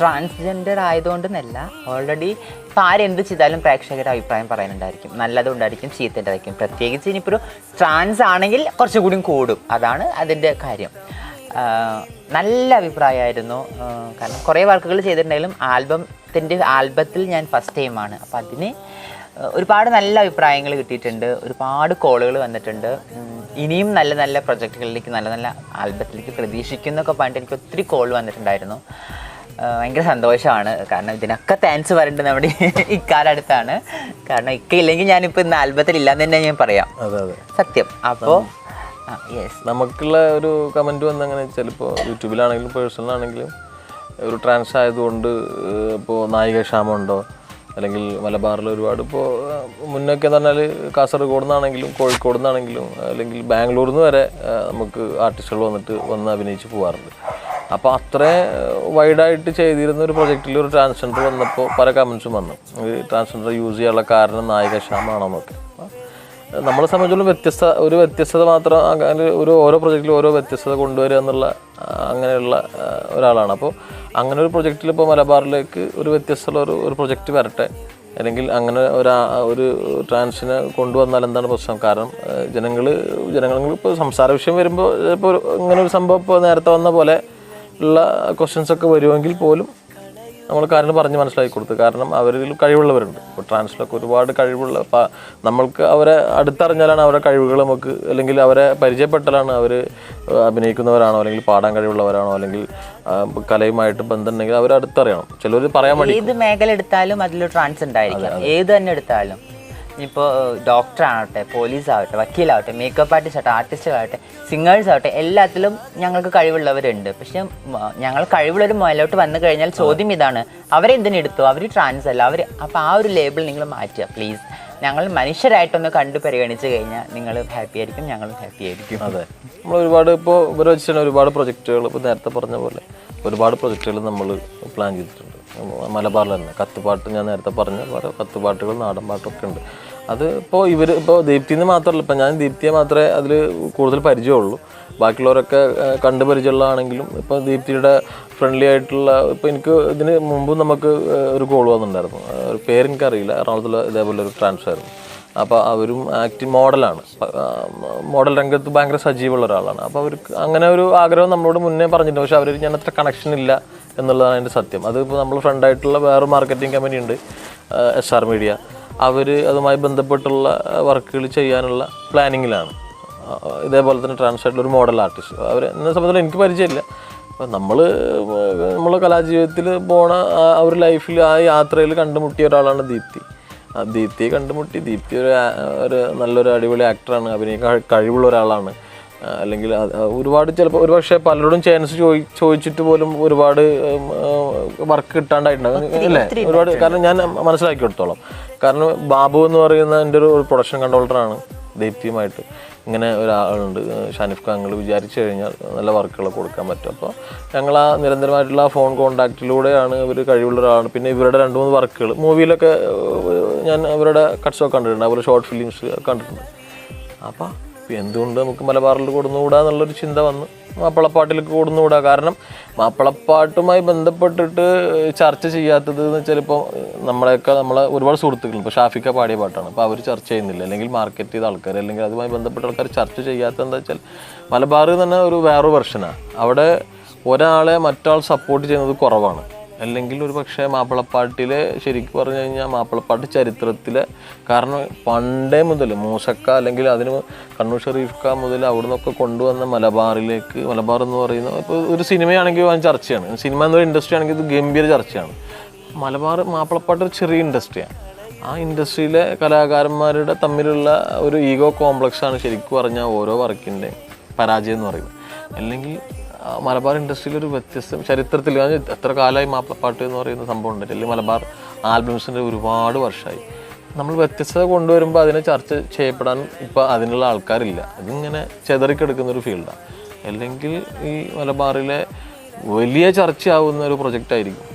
Transgender ആയതുകൊണ്ടെന്നല്ല already ഇപ്പം ആരെന്ത് ചെയ്താലും പ്രേക്ഷകരുടെ അഭിപ്രായം പറയുന്നുണ്ടായിരിക്കും. നല്ലതുണ്ടായിരിക്കും ചീത്തണ്ടായിരിക്കും പ്രത്യേകിച്ച് ഇനിയിപ്പോൾ ഒരു ട്രാൻസ് ആണെങ്കിൽ കുറച്ചുകൂടി കൂടും. അതാണ് അതിന്റെ കാര്യം. നല്ല അഭിപ്രായമായിരുന്നു. കാരണം കുറേ വർക്കുകൾ ചെയ്തിട്ടുണ്ടെങ്കിലും ആൽബത്തിന്റെ ആൽബത്തിൽ ഞാൻ ഫസ്റ്റ് ടൈമാണ് അപ്പോൾ അതിന് ഒരുപാട് നല്ല അഭിപ്രായങ്ങൾ കിട്ടിയിട്ടുണ്ട്. ഒരുപാട് കോളുകൾ വന്നിട്ടുണ്ട്. ഇനിയും നല്ല നല്ല പ്രൊജക്റ്റുകളിലേക്ക് നല്ല നല്ല ആൽബത്തിലേക്ക് പ്രതീക്ഷിക്കുന്നൊക്കെ പറഞ്ഞിട്ട് എനിക്ക് ഒത്തിരി കോൾ വന്നിട്ടുണ്ടായിരുന്നു. ഭയങ്കര സന്തോഷമാണ്. കാരണം ഇതിനൊക്കെ താങ്ക്സ് പറയേണ്ടത് നമ്മുടെ ഇക്കാലടുത്താണ്. കാരണം ഇക്ക ഇല്ലെങ്കിൽ ഞാനിപ്പോൾ ഇന്ന് ആൽബത്തിൽ ഇല്ലാന്ന് തന്നെ ഞാൻ പറയാം. അതെ അതെ. സത്യം. അപ്പോൾ നമുക്കുള്ള ഒരു കമന്റ് വന്ന് അങ്ങനെ ചിലപ്പോൾ യൂട്യൂബിലാണെങ്കിലും പേഴ്സണലാണെങ്കിലും ഒരു ട്രാൻസ് ആയതുകൊണ്ട് ഇപ്പോൾ നായിക ക്ഷാമമുണ്ടോ? അല്ലെങ്കിൽ മലബാറിൽ ഒരുപാട് ഇപ്പോൾ മുന്നൊക്കെ എന്ന് പറഞ്ഞാൽ കാസർഗോഡ് നിന്നാണെങ്കിലും കോഴിക്കോട് നിന്നാണെങ്കിലും അല്ലെങ്കിൽ ബാംഗ്ലൂരിൽ നിന്ന് വരെ നമുക്ക് ആർട്ടിസ്റ്റുകൾ വന്നിട്ട് വന്ന് അഭിനയിച്ച് പോകാറുണ്ട് അപ്പോൾ അത്ര വൈഡായിട്ട് ചെയ്തിരുന്ന ഒരു പ്രൊജക്റ്റിൽ ഒരു ട്രാൻസ്ജെൻഡർ വന്നപ്പോൾ പല കമൻസും വന്നു. ട്രാൻസ്ജെൻഡർ യൂസ് ചെയ്യാനുള്ള കാരണം നായിക ക്ഷാമമാണോന്നൊക്കെ നമ്മളെ സംബന്ധിച്ചുള്ള വ്യത്യസ്ത ഒരു വ്യത്യസ്തത മാത്രം ഒരു ഓരോ പ്രൊജക്റ്റിലും ഓരോ വ്യത്യസ്തത കൊണ്ടുവരിക എന്നുള്ള അങ്ങനെയുള്ള ഒരാളാണ്. അപ്പോൾ അങ്ങനെ ഒരു പ്രൊജക്റ്റിൽ ഇപ്പോൾ മലബാറിലേക്ക് ഒരു വ്യത്യസ്തമുള്ള ഒരു ഒരു പ്രൊജക്റ്റ് വരട്ടെ. അല്ലെങ്കിൽ അങ്ങനെ ഒരു ഒരു ട്രാൻസിനെ കൊണ്ടുവന്നാൽ എന്താണ് പ്രശ്നം? കാരണം ജനങ്ങൾ ജനങ്ങൾ ഇപ്പോൾ സംസാര വിഷയം വരുമ്പോൾ ഇപ്പോൾ ഇങ്ങനെ ഒരു സംഭവം ഇപ്പോൾ നേരത്തെ വന്ന പോലെ ഉള്ള ക്വസ്റ്റ്യൻസ് ഒക്കെ വരുമെങ്കിൽ പോലും നമ്മൾ കാര്യങ്ങൾ പറഞ്ഞ് മനസ്സിലാക്കി കൊടുത്തു. കാരണം അവരിൽ കഴിവുള്ളവരുണ്ട്. ഇപ്പോൾ ട്രാൻസിലൊക്കെ ഒരുപാട് കഴിവുള്ള നമ്മൾക്ക് അവരെ അടുത്തറിഞ്ഞാലാണ് അവരുടെ കഴിവുകൾ നമുക്ക് അല്ലെങ്കിൽ അവരെ പരിചയപ്പെട്ടാലാണ് അവർ അഭിനയിക്കുന്നവരാണോ അല്ലെങ്കിൽ പാടാൻ കഴിവുള്ളവരാണോ അല്ലെങ്കിൽ കലയുമായിട്ട് ബന്ധമുണ്ടെങ്കിൽ അവരെ അടുത്തറിയണം. ചിലർ പറയാൻ വേണ്ടി ഏത് മേഖല എടുത്താലും അതിൽ ട്രാൻസ് ഉണ്ടായിരിക്കും. ഏത് തന്നെ എടുത്താലും. ഇപ്പോൾ ഡോക്ടറാവട്ടെ പോലീസാവട്ടെ പോലീസ് ആവട്ടെ വക്കീലാവട്ടെ മേക്കപ്പ് ആർട്ടിസ്റ്റ് ആവട്ടെ ആർട്ടിസ്റ്റുകളാവട്ടെ സിംഗേഴ്സ് ആവട്ടെ എല്ലാത്തിലും ഞങ്ങൾക്ക് കഴിവുള്ളവരുണ്ട്. പക്ഷെ ഞങ്ങൾ കഴിവുള്ളൊരു മുതലോട്ട് വന്നു കഴിഞ്ഞാൽ ചോദ്യം ഇതാണ്. അവരെന്തിനെടുത്തു അവർ ട്രാൻസ് അല്ല. അവർ അപ്പോൾ ആ ഒരു ലേബിൾ നിങ്ങൾ മാറ്റുക പ്ലീസ് ഞങ്ങൾ മനുഷ്യരായിട്ടൊന്ന് കണ്ടു പരിഗണിച്ച് കഴിഞ്ഞാൽ നിങ്ങൾ ഹാപ്പി ആയിരിക്കും ഞങ്ങളും ഹാപ്പി ആയിരിക്കും. അതെ. നമ്മൾ ഒരുപാട് ഇപ്പോൾ വെച്ചിട്ട് ഒരുപാട് പ്രൊജക്റ്റുകൾ ഇപ്പോൾ നേരത്തെ പറഞ്ഞ പോലെ. ഒരുപാട് പ്രൊജക്റ്റുകൾ നമ്മൾ പ്ലാൻ ചെയ്തിട്ടുണ്ട്. മലബാറിൽ തന്നെ. കത്തുപാട്ട് ഞാൻ നേരത്തെ പറഞ്ഞ പോലെ കത്തുപാട്ടുകൾ നാടൻ പാട്ടൊക്കെ ഉണ്ട്. അത് ഇപ്പോൾ ഇവർ ഇപ്പോൾ ദീപ്തിന്ന് മാത്രമല്ല ഇപ്പം ഞാൻ ദീപ്തിയെ മാത്രമേ അതിൽ കൂടുതൽ പരിചയമുള്ളൂ. ബാക്കിയുള്ളവരൊക്കെ കണ്ട് പരിചയമുള്ളതാണെങ്കിലും ഇപ്പോൾ ദീപ്തിയുടെ ഫ്രണ്ട്ലി ആയിട്ടുള്ള ഇപ്പോൾ എനിക്ക് ഇതിന് മുമ്പ് നമുക്ക് ഒരു കോൾ വന്നിട്ടുണ്ടായിരുന്നു. ഒരു പേരെനിക്കറിയില്ല എറണാകുളത്തുള്ള ഇതേപോലെ ഒരു ട്രാൻസ്ഫർ ആയിരുന്നു. അപ്പോൾ അവരും ആക്ടിങ് മോഡലാണ്. മോഡൽ രംഗത്ത് ഭയങ്കര സജീവമുള്ള ഒരാളാണ്. അപ്പോൾ അവർക്ക് അങ്ങനെ ഒരു ആഗ്രഹം നമ്മളോട് മുന്നേ പറഞ്ഞിട്ടുണ്ട്. പക്ഷേ അവർ ഞാൻ അത്ര കണക്ഷൻ ഇല്ല എന്നുള്ളതാണ് എന്റെ സത്യം. അത് ഇപ്പോൾ നമ്മൾ ഫ്രണ്ടായിട്ടുള്ള വേറെ മാർക്കറ്റിംഗ് കമ്പനി ഉണ്ട് എസ് ആർ മീഡിയ അവർ അതുമായി ബന്ധപ്പെട്ടുള്ള വർക്കുകൾ ചെയ്യാനുള്ള പ്ലാനിങ്ങിലാണ് ഇതേപോലെ തന്നെ ട്രാൻസ്ലേറ്റഡ് ഒരു മോഡൽ ആർട്ടിസ്റ്റ് അവർ എന്നെ സംബന്ധിച്ച് എനിക്ക് പരിചയമില്ല. അപ്പം നമ്മൾ നമ്മളെ കലാജീവിതത്തിൽ പോണ ആ ഒരു ലൈഫിൽ ആ യാത്രയിൽ കണ്ടുമുട്ടിയ ഒരാളാണ് ദീപ്തി. ദീപ്തിയെ കണ്ടുമുട്ടി. ദീപ്തി ഒരു ഒരു നല്ലൊരു അടിപൊളി ആക്ടറാണ് അഭിനയിക്കാൻ കഴിവുള്ള ഒരാളാണ്. അല്ലെങ്കിൽ ഒരുപാട് ചിലപ്പോൾ ഒരുപക്ഷെ പലരോടും ചാൻസ് ചോദി ചോദിച്ചിട്ട് പോലും ഒരുപാട് വർക്ക് കിട്ടാണ്ടായിട്ടുണ്ടാകും അല്ലേ? ഒരുപാട് കാരണം ഞാൻ മനസ്സിലാക്കി കൊടുത്തോളാം കാരണം ബാബു എന്ന് പറയുന്ന എന്റെ ഒരു പ്രൊഡക്ഷൻ കൺട്രോളറാണ് ദീപ്തിയുമായിട്ട്. ഇങ്ങനെ ഒരാളുണ്ട്. ഷാനിഫ് ഖാങ്ങൾ വിചാരിച്ചു കഴിഞ്ഞാൽ നല്ല വർക്കുകളൊക്കെ കൊടുക്കാൻ പറ്റും. അപ്പോൾ ഞങ്ങൾ ആ നിരന്തരമായിട്ടുള്ള ഫോൺ കോൺടാക്റ്റിലൂടെയാണ് ഇവർ കഴിവുള്ള ഒരാളാണ്. പിന്നെ ഇവരുടെ രണ്ട് മൂന്ന് വർക്കുകൾ മൂവിയിലൊക്കെ ഞാൻ അവരുടെ കട്ട്സൊക്കെ കണ്ടിട്ടുണ്ട്. അതുപോലെ ഷോർട്ട് ഫിലിംസ് കണ്ടിട്ടുണ്ട്. അപ്പോൾ എന്തുകൊണ്ട് നമുക്ക് മലബാറിൽ കൊടുന്നുകൂടാ എന്നുള്ളൊരു ചിന്ത വന്ന്. മാപ്പിളപ്പാട്ടിലേക്ക് കൂടുന്നുകൂടാ കാരണം മാപ്പിളപ്പാട്ടുമായി ബന്ധപ്പെട്ടിട്ട് ചർച്ച ചെയ്യാത്തത് എന്ന് വെച്ചാൽ ഇപ്പോൾ നമ്മളെയൊക്കെ നമ്മളെ ഒരുപാട് സുഹൃത്തുക്കൾ ഇപ്പോൾ ഷാഫിക്ക പാടിയ പാട്ടാണ്. അപ്പോൾ അവർ ചർച്ച ചെയ്യുന്നില്ല. അല്ലെങ്കിൽ മാർക്കറ്റ് ചെയ്ത ആൾക്കാർ അല്ലെങ്കിൽ അതുമായി ബന്ധപ്പെട്ട ആൾക്കാർ ചർച്ച ചെയ്യാത്തതെന്ന് വെച്ചാൽ മലബാർ തന്നെ ഒരു വേറൊരു വെർഷനാണ് അവിടെ ഒരാളെ മറ്റാൾ സപ്പോർട്ട് ചെയ്യുന്നത് കുറവാണ്. അല്ലെങ്കിൽ ഒരു പക്ഷേ മാപ്പിളപ്പാട്ടിലെ ശരിക്കും പറഞ്ഞു കഴിഞ്ഞാൽ മാപ്പിളപ്പാട്ട് ചരിത്രത്തിലെ കാരണം പണ്ടേ മുതൽ മൂസക്ക അല്ലെങ്കിൽ അതിന് കണ്ണൂർ ഷെറീഫ് ഖാൻ മുതൽ അവിടെ നിന്നൊക്കെ കൊണ്ടുവന്ന മലബാറിലേക്ക് മലബാർ എന്ന് പറയുന്ന ഇപ്പോൾ ഒരു സിനിമയാണെങ്കിൽ അത് ചർച്ചയാണ്. സിനിമ എന്നൊരു ഇൻഡസ്ട്രി ആണെങ്കിൽ ഇത് ഗംഭീര ചർച്ചയാണ്. മലബാർ മാപ്പിളപ്പാട്ട് ഒരു ചെറിയ ഇൻഡസ്ട്രിയാണ്. ആ ഇൻഡസ്ട്രിയിലെ കലാകാരന്മാരുടെ തമ്മിലുള്ള ഒരു ഈഗോ കോംപ്ലക്സാണ് ശരിക്കും പറഞ്ഞാൽ ഓരോ വർക്കിന്റെ പരാജയം എന്ന് പറയുന്നത്. അല്ലെങ്കിൽ മലബാർ ഇൻഡസ്ട്രിയിൽ ഒരു വ്യത്യസ്ത ചരിത്രത്തിൽ എത്ര കാലമായി മാപ്പിളപ്പാട്ട് എന്ന് പറയുന്ന സംഭവം ഉണ്ട്. അല്ലെങ്കിൽ മലബാർ ആൽബംസിന്റെ ഒരുപാട് വർഷമായി. നമ്മൾ വ്യത്യസ്തത കൊണ്ടുവരുമ്പോൾ അതിനെ ചർച്ച ചെയ്യപ്പെടാൻ ഇപ്പോൾ അതിനുള്ള ആൾക്കാരില്ല. അതിങ്ങനെ ചെതറിക്കെടുക്കുന്ന ഒരു ഫീൽഡാണ് അല്ലെങ്കിൽ ഈ മലബാറിലെ വലിയ ചർച്ചയാവുന്ന ഒരു പ്രൊജക്റ്റ് ആയിരിക്കും